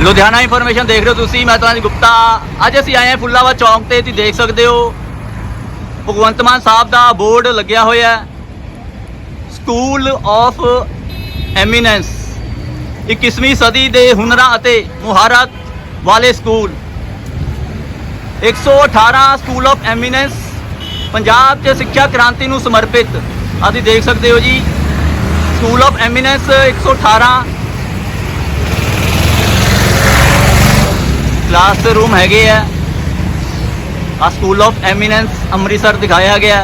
Ludhiana information ਦੇਖ ਰਹੇ ਹੋ ਤੁਸੀਂ, ਮੈਂ ਤੁਹਾਨੂੰ ਗੁਪਤਾ। ਅੱਜ ਅਸੀਂ ਆਏ ਹਾਂ ਫੁੱਲਾਵਾ ਚੌਂਕ ਤੇ, ਤੁਸੀਂ ਦੇਖ ਸਕਦੇ ਹੋ। ਭਗਵੰਤ ਮਾਨ ਸਾਹਿਬ ਦਾ ਬੋਰਡ ਲੱਗਿਆ ਹੋਇਆ ਹੈ। ਸਕੂਲ ਆਫ ਐਮੀਨੈਂਸ 21ਵੀਂ ਸਦੀ ਦੇ ਹੁਨਰਾਂ ਅਤੇ ਮੁਹਾਰਤ ਵਾਲੇ school 118 school of eminence Punjab 'ਚ ਸਿੱਖਿਆ ਕ੍ਰਾਂਤੀ ਨੂੰ ਸਮਰਪਿਤ। ਅਸੀਂ ਦੇਖ ਸਕਦੇ ਹੋ ਜੀ। ਸਕੂਲ ਆਫ ਐਮੀਨੈਂਸ 118 ਕਲਾਸ ਦੇ ਰੂਮ ਹੈਗੇ ਆ। ਆ ਸਕੂਲ ਆਫ ਐਮੀਨੈਂਸ ਅੰਮ੍ਰਿਤਸਰ ਦਿਖਾਇਆ ਗਿਆ।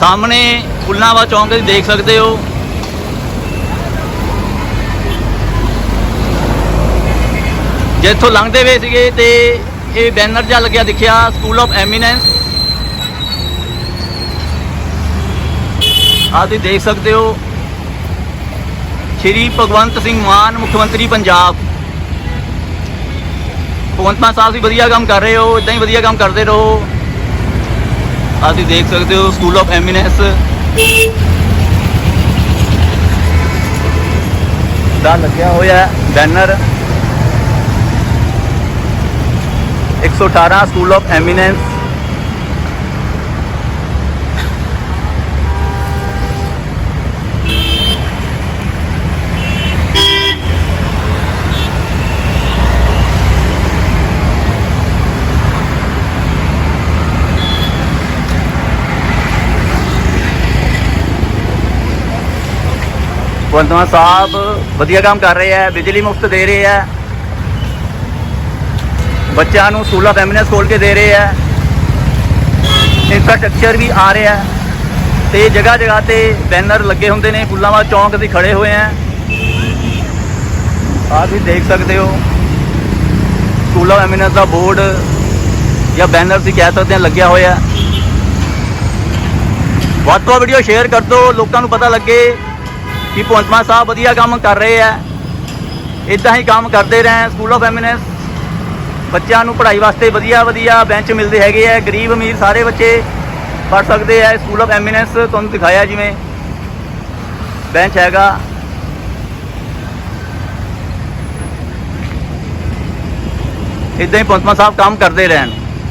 ਸਾਹਮਣੇ ਫੁੱਲਾਂਵਾ ਚੌਂਕ ਤੁਸੀਂ ਦੇਖ ਸਕਦੇ ਹੋ। ਜਿੱਥੋਂ ਲੰਘਦੇ ਵੇ ਸੀਗੇ ਤੇ ਇਹ ਬੈਨਰ ਜਿਹਾ ਲੱਗਿਆ ਦਿਖਿਆ ਸਕੂਲ ਆਫ ਐਮੀਨੈਂਸ ਆ ਤੁਸੀਂ ਦੇਖ ਸਕਦੇ ਹੋ। ਸ਼੍ਰੀ ਭਗਵੰਤ ਸਿੰਘ ਮਾਨ, ਮੁੱਖ ਮੰਤਰੀ ਪੰਜਾਬ। ਭਗਵੰਤ ਮਾਨ ਸਾਹਿਬ ਵੀ ਵਧੀਆ ਕੰਮ ਕਰ ਰਹੇ ਹੋ ਇਦਾਂ ਹੀ ਵਧੀਆ ਕੰਮ ਕਰਦੇ ਰਹੋ। ਆਹ ਦੇਖ ਸਕਦੇ ਹੋ ਸਕੂਲ ਆਫ ਐਮੀਨੈਂਸ ਦਾ ਲੱਗਿਆ ਹੋਇਆ banner. 118 school of eminence Bhagwant Mann Sahib ਵਧੀਆ ਕੰਮ ਕਰ ਰਹੇ ਆ, ਬਿਜਲੀ ਮੁਫਤ ਦੇ ਰਹੇ ਆ। ਬੱਚਿਆਂ ਨੂੰ ਸਕੂਲ ਆਫ ਐਮੀਨੈਂਸ ਖੋਲ ਕੇ ਦੇ ਰਹੇ ਆ। ਇਨਫਰਾਸਟ੍ਰਕਚਰ ਵੀ ਆ ਰਿਹਾ। ਹੈ ਤੇ ਜਗ੍ਹਾ ਜਗ੍ਹਾ ਤੇ ਬੈਨਰ ਲੱਗੇ ਹੁੰਦੇ ਨੇ ਫੁੱਲਾਂਵਾਲ ਚੌਂਕ ਅਸੀਂ ਖੜੇ ਹੋਏ ਆ। ਆਹ ਤੁਸੀਂ ਦੇਖ ਸਕਦੇ ਹੋ। ਸਕੂਲ ਆਫ ਐਮੀਨੈਂਸ ਦਾ ਬੋਰਡ ਜਾਂ ਬੈਨਰ ਤੁਸੀਂ ਕਹਿ ਸਕਦੇ ਆ, ਲੱਗਿਆ ਹੋਇਆ। ਵੱਧ ਤੋਂ ਵੱਧ ਵੀਡੀਓ ਸ਼ੇਅਰ ਕਰ ਦਿਓ, ਲੋਕਾਂ ਨੂੰ ਪਤਾ ਲੱਗੇ ਕਿ ਭਗਵੰਤ ਮਾਨ ਸਾਹਿਬ ਵਧੀਆ ਕੰਮ ਕਰ ਰਹੇ ਆ। ਇਦਾਂ ਹੀ ਕੰਮ ਕਰਦੇ ਰਹਿਣ ਸਕੂਲ ਆਫ ਐਮੀਨੈਂਸ ਬੱਚਿਆਂ ਨੂੰ ਪੜ੍ਹਾਈ ਵਾਸਤੇ ਵਧੀਆ ਵਧੀਆ ਬੈਂਚ ਮਿਲਦੇ ਹੈਗੇ ਆ, ਗਰੀਬ ਅਮੀਰ ਸਾਰੇ ਬੱਚੇ ਪੜ੍ਹ ਸਕਦੇ ਆ ਸਕੂਲ ਆਫ ਐਮੀਨੈਂਸ ਤੁਹਾਨੂੰ ਦਿਖਾਇਆ ਜਿਵੇਂ ਬੈਂਚ ਹੈਗਾ। ਇਦਾਂ ਹੀ ਭਗਵੰਤ ਸਾਹਿਬ ਕੰਮ ਕਰਦੇ ਰਹਿਣ।